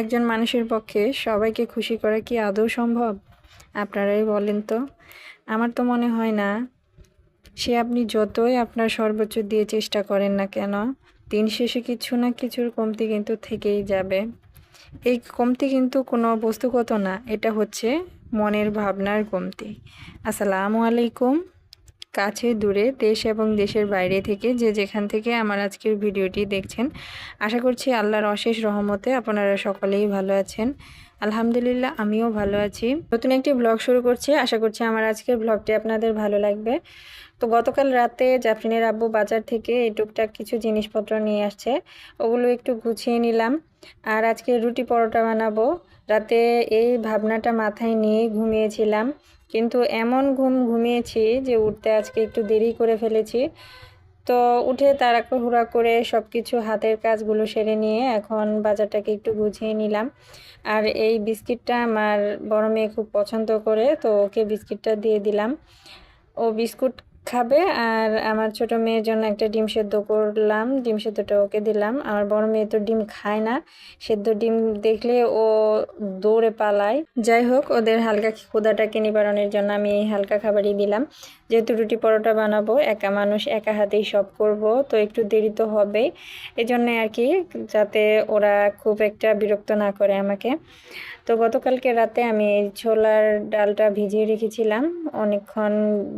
একজন মানুষের পক্ষে সবাইকে খুশি করা কি আদৌ সম্ভব? আপনারাই বলেন তো। আমার তো মনে হয় না, সে আপনি যতই আপনার সর্বোচ্চ দিয়ে চেষ্টা করেন না কেন, দিন শেষে কিছু না কিছুর কমতি কিন্তু থেকেই যাবে। এই কমতি কিন্তু কোনো বস্তুগত না, এটা হচ্ছে মনের ভাবনার কমতি। আসসালামু আলাইকুম। কাছে, দূরে, দেশ এবং দেশের বাইরে থেকে যে যেখান থেকে আমার আজকের ভিডিওটি দেখছেন। আশা করছি আল্লাহর অশেষ রহমতে আপনারা সকলেই ভালো আছেন। আলহামদুলিল্লাহ, আমিও ভালো আছি। নতুন একটি ব্লগ শুরু করছি। আশা করছি আমার আজকের ব্লগটি আপনাদের ভালো লাগবে। তো গতকাল রাতে জাফরিনের আব্বু বাজার থেকে এই টুকটাক কিছু জিনিসপত্র নিয়ে আসছে। ওগুলো একটু গুছিয়ে নিলাম। আর আজকে রুটি পরোটা বানাবো। রাতে এই ভাবনাটা মাথায় নিয়ে ঘুমিয়েছিলাম। কিন্তু এমন ঘুম ঘুমিয়েছি যে উঠতে আজকে একটু দেরি করে ফেলেছি। তো উঠে তাড়াহুড়া করে সব কিছু হাতের কাজগুলো সেরে নিয়ে এখন বাজারটাকে একটু গুছিয়ে নিলাম। আর এই বিস্কিটটা আমার বড় মেয়ে খুব পছন্দ করে, তো ওকে বিস্কিটটা দিয়ে দিলাম। ও বিস্কুট খাবে। আর আমার ছোট মেয়ের জন্য একটা ডিম সেদ্ধ করলাম। ডিম সেদ্ধটা ওকে দিলাম। আমার বড় মেয়ে তো ডিম খায় না। সেদ্ধ ডিম দেখলে ও দৌড়ে পালায়। যাই হোক, ওদের হালকা ক্ষুদাটাকে নিবারণের জন্য আমি এই হালকা খাবারই দিলাম। যেহেতু রুটি পরোটা বানাবো, একা মানুষ, একা হাতেই সব করব, তো একটু দেরি তো হবেই। এই জন্যে আর কি, যাতে ওরা খুব একটা বিরক্ত না করে আমাকে। তো গতকালকে রাতে আমি ছোলার ডালটা ভিজিয়ে রেখেছিলাম। অনেকক্ষণ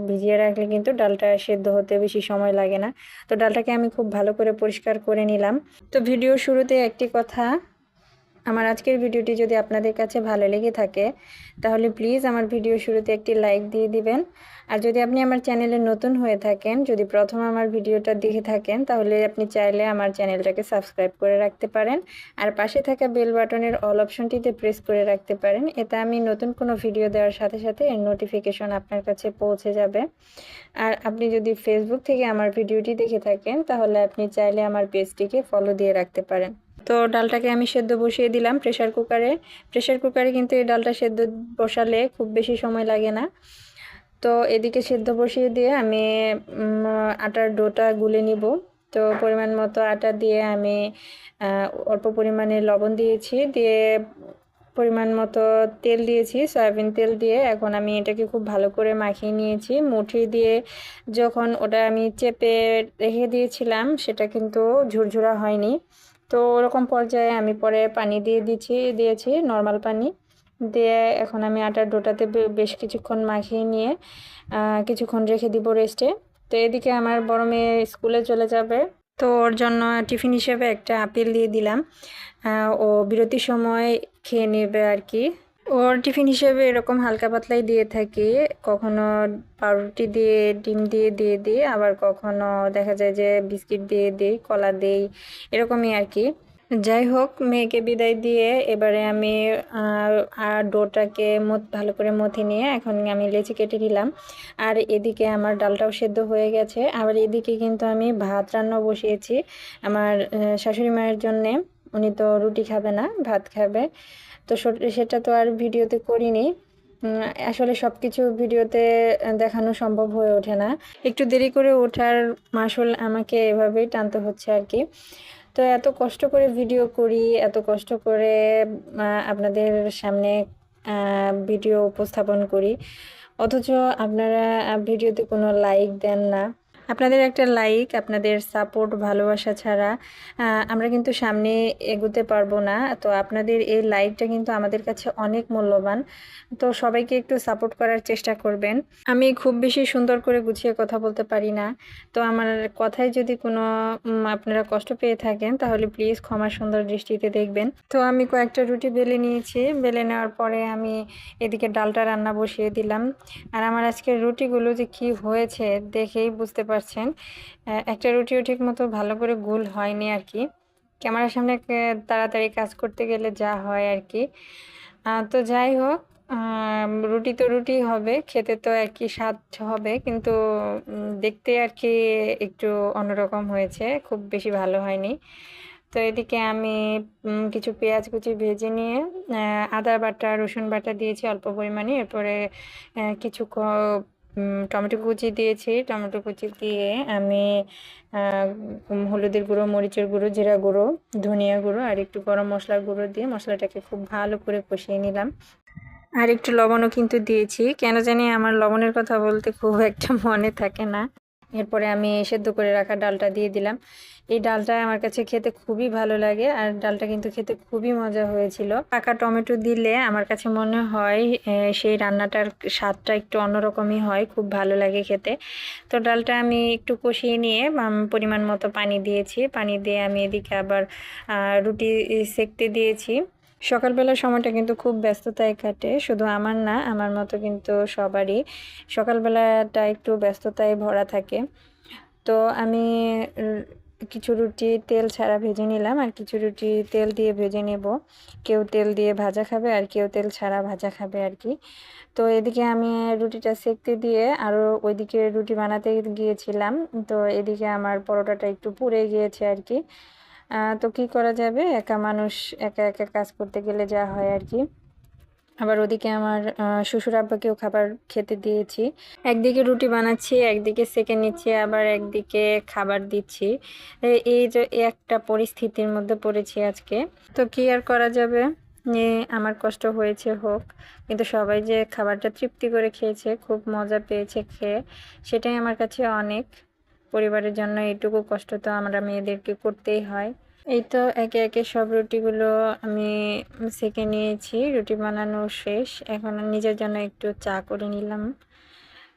ভিজিয়ে রাখলে কিন্তু ডালটা সেদ্ধ হতে বেশি সময় লাগে না। তো ডালটাকে আমি খুব ভালো করে পরিষ্কার করে নিলাম। তো ভিডিও শুরুতে একটি কথা আমার আজকের ভিডিওটি যদি আপনাদের কাছে ভালো লেগে থাকে, তাহলে প্লিজ আমার ভিডিও শুরুতে একটি লাইক দিয়ে দিবেন। আর যদি আপনি আমার চ্যানেলে নতুন হয়ে থাকেন, যদি প্রথম আমার ভিডিওটা দেখে থাকেন, তাহলে আপনি চাইলে আমার চ্যানেলটাকে সাবস্ক্রাইব করে রাখতে পারেন। আর পাশে থাকা বেল বাটনের অল অপশনটিতে প্রেস করে রাখতে পারেন। এতে আমি নতুন কোনো ভিডিও দেওয়ার সাথে সাথে এর নোটিফিকেশন আপনার কাছে পৌঁছে যাবে। আর আপনি যদি ফেসবুক থেকে আমার ভিডিওটি দেখে থাকেন, তাহলে আপনি চাইলে আমার পেজটিকে ফলো দিয়ে রাখতে পারেন। তো ডালটাকে আমি সেদ্ধ বসিয়ে দিলাম প্রেশার কুকারে প্রেশার কুকারে কিন্তু এই ডালটা সেদ্ধ বসালে খুব বেশি সময় লাগে না। তো এদিকে সেদ্ধ বসিয়ে দিয়ে আমি আটার ডোটা গুলে নিব। তো পরিমাণ মতো আটা দিয়ে আমি অল্প পরিমাণে লবণ দিয়েছি। দিয়ে পরিমাণ মতো তেল দিয়েছি, সয়াবিন তেল দিয়ে। এখন আমি এটাকে খুব ভালো করে মাখিয়ে নিয়েছি। মুঠি দিয়ে যখন ওটা আমি চেপে রেখে দিয়েছিলাম, সেটা কিন্তু ঝুরঝুরা হয়নি। তো ওরকম পর্যায়ে আমি পরে পানি দিয়ে দিচ্ছি, দিয়েছি নর্মাল পানি। দিয়ে এখন আমি আটার ডোটাতে বেশ কিছুক্ষণ মাখিয়ে নিয়ে কিছুক্ষণ রেখে দিব রেস্টে তো এদিকে আমার বড় মেয়ে স্কুলে চলে যাবে। তো ওর জন্য টিফিন হিসেবে একটা আপেল দিয়ে দিলাম। ও বিরতির সময় খেয়ে নেবে আর কি। ওর টিফিন হিসেবে এরকম হালকা পাতলাই দিয়ে থাকি। কখনো পাউরুটি দিয়ে, ডিম দিয়ে দিয়ে দিই আবার কখনো দেখা যায় যে বিস্কিট দিয়ে দিই, কলা দিই, এরকমই আর কি। যাই হোক, মেয়েকে বিদায় দিয়ে এবারে আমি আর ডোটাকে মত ভালো করে মথে নিয়ে এখন আমি লেচি কেটে নিলাম। আর এদিকে আমার ডালটাও সেদ্ধ হয়ে গেছে। আবার এদিকে কিন্তু আমি ভাত রান্না বসিয়েছি। আমার শাশুড়ি মায়ের জন্যে। উনি তো রুটি খাবে না, ভাত খাবে। তো সেটা তো আর ভিডিওতে করিনি। আসলে সব কিছু ভিডিওতে দেখানো সম্ভব হয়ে ওঠে না। একটু দেরি করে ওঠার মাসল আমাকে এভাবেই টানতে হচ্ছে আর কি। তো এত কষ্ট করে ভিডিও করি, এত কষ্ট করে আপনাদের সামনে ভিডিও উপস্থাপন করি। অথচ আপনারা ভিডিওতে কোনো লাইক দেন না। আপনাদের একটা লাইক আপনাদের সাপোর্ট ভালোবাসা ছাড়া আমরা কিন্তু সামনে এগোতে পারব না। তো আপনাদের এই লাইকটা কিন্তু আমাদের কাছে অনেক মূল্যবান। তো সবাইকে একটু সাপোর্ট করার চেষ্টা করবেন। আমি খুব বেশি সুন্দর করে গুছিয়ে কথা বলতে পারি না। তো আমার কথায় যদি কোনো আপনারা কষ্ট পেয়ে থাকেন, তাহলে প্লিজ ক্ষমা সুন্দর দৃষ্টিতে দেখবেন। তো আমি কয়েকটা রুটি বেলে নিয়েছি। বেলে নেওয়ার পরে আমি এদিকে ডালটা রান্না বসিয়ে দিলাম। আর আমার আজকের রুটিগুলো যে কি হয়েছে, দেখেই বুঝতে পারছেন। একটা রুটিও ঠিক মতো ভালো করে গোল হয়নি আর কি। ক্যামেরার সামনে তাড়াতাড়ি কাজ করতে গেলে যা হয় আর কি। তো যাই হোক রুটি তো রুটি হবে, খেতে তো আর কি স্বাদ হবে, কিন্তু দেখতে আর কি একটু অন্যরকম হয়েছে, খুব বেশি ভালো হয়নি। তো এদিকে আমি কিছু পেঁয়াজ কুচি ভেজে নিয়ে আদা বাটা, রসুন বাটা দিয়েছি অল্প পরিমাণে, এরপরে কিছু টমেটো কুচি দিয়েছি। টমেটো কুচি দিয়ে আমি হলুদের গুঁড়ো, মরিচের গুঁড়ো, জিরা গুঁড়ো, ধনিয়া গুঁড়ো আর একটু গরম মশলার গুঁড়ো দিয়ে মশলাটাকে খুব ভালো করে কষিয়ে নিলাম। আর একটু লবণও কিন্তু দিয়েছি। কেন জানি আমার লবণের কথা বলতে খুব একটা মনে থাকে না। এরপরে আমি সেদ্ধ করে রাখা ডালটা দিয়ে দিলাম। এই ডালটা আমার কাছে খেতে খুবই ভালো লাগে আর ডালটা কিন্তু খেতে খুবই মজা হয়েছিল। পাকা টমেটো দিলে আমার কাছে মনে হয় সেই রান্নাটার স্বাদটা একটু অন্যরকমই হয়, খুব ভালো লাগে খেতে। তো ডালটা আমি একটু কষিয়ে নিয়ে পরিমাণ মতো পানি দিয়েছি। পানি দিয়ে আমি এদিকে আবার রুটি সেকতে দিয়েছি। সকালবেলার সময়টা কিন্তু খুব ব্যস্ততায় কাটে। শুধু আমার না, আমার মতো কিন্তু সবারই সকালবেলাটা একটু ব্যস্ততায় ভরা থাকে। তো আমি কিছু রুটি, তেল ছাড়া ভেজে নিলাম আর কিছু রুটি তেল দিয়ে ভেজে নেব। কেউ তেল দিয়ে ভাজা খাবে আর কেউ তেল ছাড়া ভাজা খাবে আর কি। তো এদিকে আমি রুটিটা সেকতে দিয়ে আরও ওইদিকে রুটি বানাতে গিয়েছিলাম। তো এদিকে আমার পরোটাটা একটু পুড়ে গিয়েছে আর কি। তো কি করা যাবে? একা মানুষ একা একা কাজ করতে গেলে যা হয় আর কি। আবার ওদিকে আমার শ্বশুর আব্বাকেও খাবার খেতে দিয়েছি। একদিকে রুটি বানাচ্ছি, একদিকে সেকে নিচ্ছি, আবার একদিকে খাবার দিচ্ছি। এই যে একটা পরিস্থিতির মধ্যে পড়েছি আজকে। তো কি আর করা যাবে? আমার কষ্ট হয়েছে হোক, কিন্তু সবাই যে খাবারটা তৃপ্তি করে খেয়েছে, খুব মজা পেয়েছে খেয়ে, সেটাই আমার কাছে অনেক। পরিবারের জন্য এইটুকু কষ্ট তো আমরা মেয়েদেরকে করতেই হয়। এই তো একে একে সব রুটিগুলো আমি সেকে নিয়েছি। রুটি বানানো শেষ। এখন নিজের জন্য একটু চা করে নিলাম।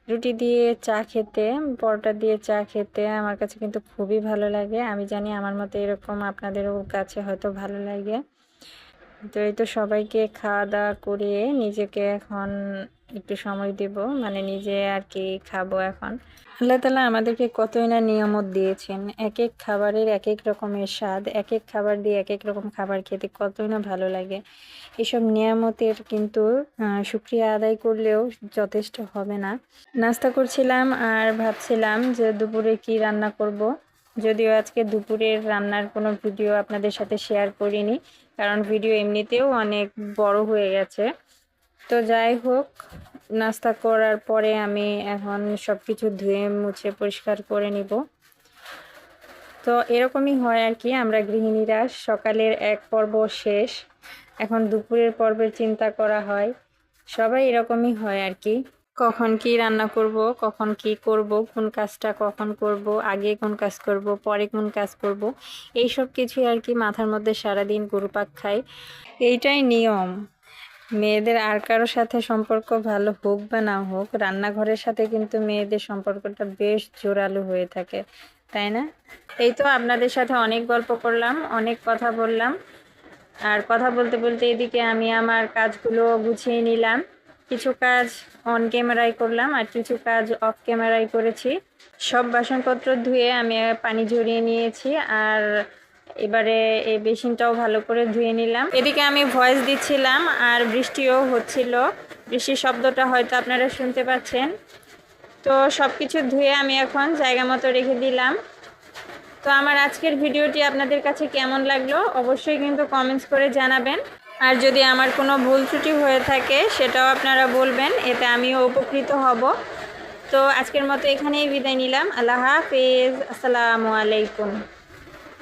রুটি দিয়ে চা খেতে, পরোটা দিয়ে চা খেতে আমার কাছে কিন্তু খুবই ভালো লাগে। আমি জানি আমার মতো এরকম আপনাদেরও কাছে হয়তো ভালো লাগে। তো এই তো সবাইকে খাওয়া দাওয়া করে নিজেকে এখন একটু সময় দেব মানে নিজে আর কি খাব এখন। আল্লাহ তালা আমাদেরকে কতই না নিয়ামত দিয়েছেন। এক এক খাবারের এক এক রকমের স্বাদ এক এক খাবার দিয়ে এক এক রকম খাবার খেতে কতই না ভালো লাগে। এসব নিয়ামতের কিন্তু আহ, শুক্রিয়া আদায় করলেও যথেষ্ট হবে না। নাস্তা করছিলাম আর ভাবছিলাম যে দুপুরে কি রান্না করব। যদিও আজকে দুপুরের রান্নার কোনো ভিডিও আপনাদের সাথে শেয়ার করিনি কারণ ভিডিও এমনিতেও অনেক বড় হয়ে গেছে। তো যাই হোক, নাস্তা করার পরে আমি এখন সব কিছু ধুয়ে মুছে পরিষ্কার করে নিব। তো এরকমই হয় আর কি, আমরা গৃহিণীরা সকালের এক পর্ব শেষ। এখন দুপুরের পর্বের চিন্তা করা হয়। সবাই এরকমই হয় আর কি। কখন কি রান্না করব, কখন কি করব, কোন কাজটা কখন করব, আগে কোন কাজ করব, পরে কোন কাজ করব এই সব কিছুই আর কি মাথার মধ্যে সারাদিন ঘুরপাক খায়। এইটাই নিয়ম। মেয়েদের আর কারোর সাথে সম্পর্ক ভালো হোক বা না হোক, রান্নাঘরের সাথে কিন্তু মেয়েদের সম্পর্কটা বেশ জোরালো হয়ে থাকে, তাই না? এই তো আপনাদের সাথে অনেক গল্প করলাম, অনেক কথা বললাম, আর কথা বলতে বলতে এদিকে আমি আমার কাজগুলো গুছিয়ে নিলাম। কিছু কাজ অন ক্যামেরায় করলাম আর কিছু কাজ অফ ক্যামেরায় করেছি। সব বাসনপত্র ধুয়ে আমি পানি ঝরিয়ে নিয়েছি আর এবারে এই বেসিনটাও ভালো করে ধুয়ে নিলাম। এদিকে আমি ভয়েস দিচ্ছিলাম আর বৃষ্টিও হচ্ছিল। বৃষ্টির শব্দটা হয়তো আপনারা শুনতে পাচ্ছেন। তো সব কিছু ধুয়ে আমি এখন জায়গা মতো রেখে দিলাম। তো আমার আজকের ভিডিওটি আপনাদের কাছে কেমন লাগল অবশ্যই কিন্তু কমেন্টস করে জানাবেন। আর যদি আমার কোনো ভুল ত্রুটি হয়ে থাকে, সেটাও আপনারা বলবেন, এতে আমিও উপকৃত হব। তো আজকের মতো এখানেই বিদায় নিলাম। আল্লাহ হাফেজ। আসসালামু আলাইকুম।